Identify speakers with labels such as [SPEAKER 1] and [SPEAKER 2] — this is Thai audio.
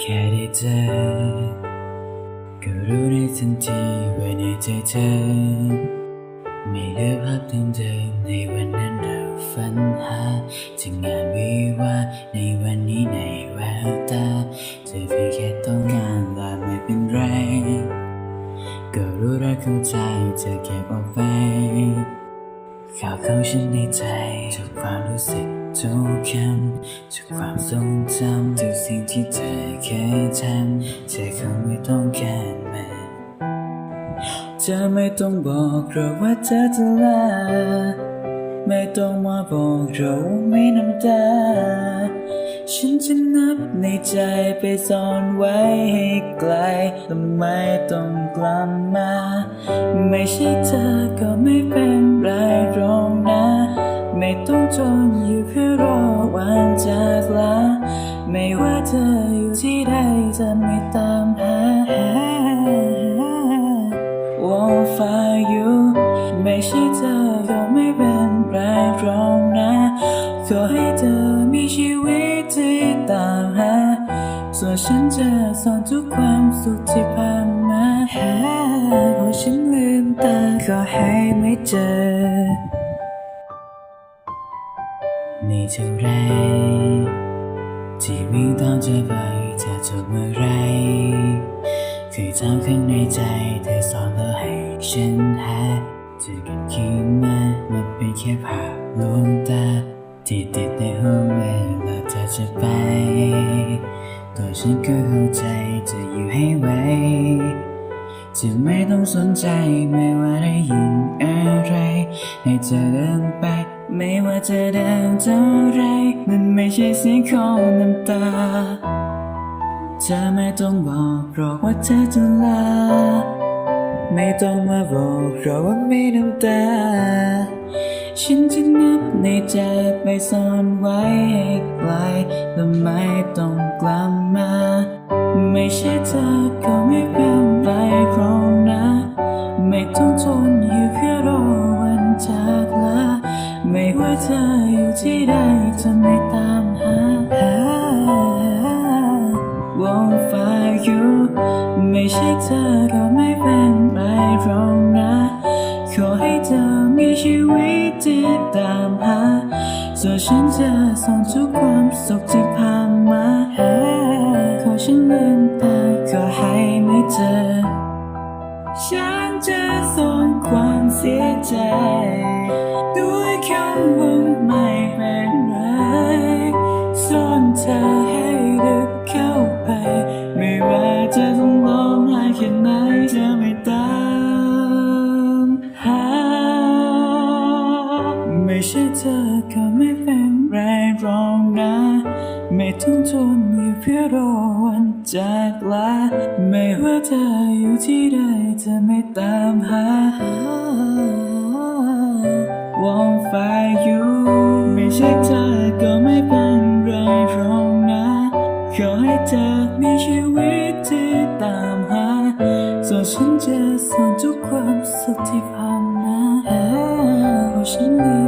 [SPEAKER 1] ค่ได้เจอ ก็รู้ได้ทันทีว่าในใจเธอ ไม่เหลือภาพเดิมๆในวันนั้นเราฝันหาถึงงานวิวาในวันนี้ในแววตาเธอเพียงแค่ต้องการลาไม่เป็นไร ก็รู้และเข้าใจเธอเก็บเอาไปข่าวของฉันในใจทุกความรู้สึก ทุกคำทุกความทรงจำทุกสิ่งที่เธอเคยทำเธอคงไม่ต้องการมันเธอไม่ต้องบอกเราว่าเธอจะลาไม่ต้องมาบอกเราไม่น้ำตา ฉันจะนับในใจไปซ่อนไว้ให้ไกลและไม่ต้องกลับมา ไม่ใช่เธอก็ไม่เป็นไรหรอกนะ ไม่ต้องจนอยู่เพื่อ จากลา ไม่ว่าเธออยู่ที่ใดจะไม่ตามหา won't find you ไม่ใช่เธอก็ไม่เป็นไรรอกนะขอให้เธอมีชีวิตที่ตามหา ส่วนฉันจะสอนทุกความสุขที่ผ่านมาพอฉันลืมตาก็ให้ไม่เจอ เท่าไร ที่วิ่งตามเธอไปเธอจบเมื่อไร เคยถามข้างในใจเธอสอนแล้วให้ฉันหาเธอกันคิดมามันเป็นแค่ภาพลวงตา ที่ติดในห้องเวลาเธอจะไป ตัวฉันก็เข้าใจจะอยู่ให้ไวจะไม่ต้องสนใจไม่ว่าได้ยินอะไร ให้เธอเดินไป ไม่ว่าจะเดินเท่าไร มันไม่ใช่เสียงของน้ำตาเธอไม่ต้องบอกหรอกว่าเธอจะลา ไม่ต้องมาบอกหรอกว่าไม่น้ำตา ฉันจะนับในใจไปซ่อนไว้ให้ไกลและไม่ต้องกลับมา ไม่ใช่เธอก็ไม่เป็นไร ธออยู่ที่ใดจะไม่ตามหา won't find you ไม่ใช่เธอก็ไม่เป็นไรหรอกนะขอให้เธอมีชีวิตที่ตามหาส่วนฉันจะส่งทุกความสุขที่ผ่านมาขอฉันลืมตาก็ให้ไม่เจอ ฉันจะส่งความเสียใจ ด้วยคำว่า แค่ไหนจะไม่ตามหา ไม่ใช่เธอก็ไม่เป็นไรหรอกนะ ไม่ต้องทนอยู่เพื่อรอวันจากลา ไม่ว่าเธออยู่ที่ใดจะไม่ตามหา won't find you ไม่ใช่เธอก็ไม่เป็นไรหรอกนะ ขอให้เธอมีชีวิต ฉันจะสอนทุกความสุขที่ผ่านมาเพราะฉันลืม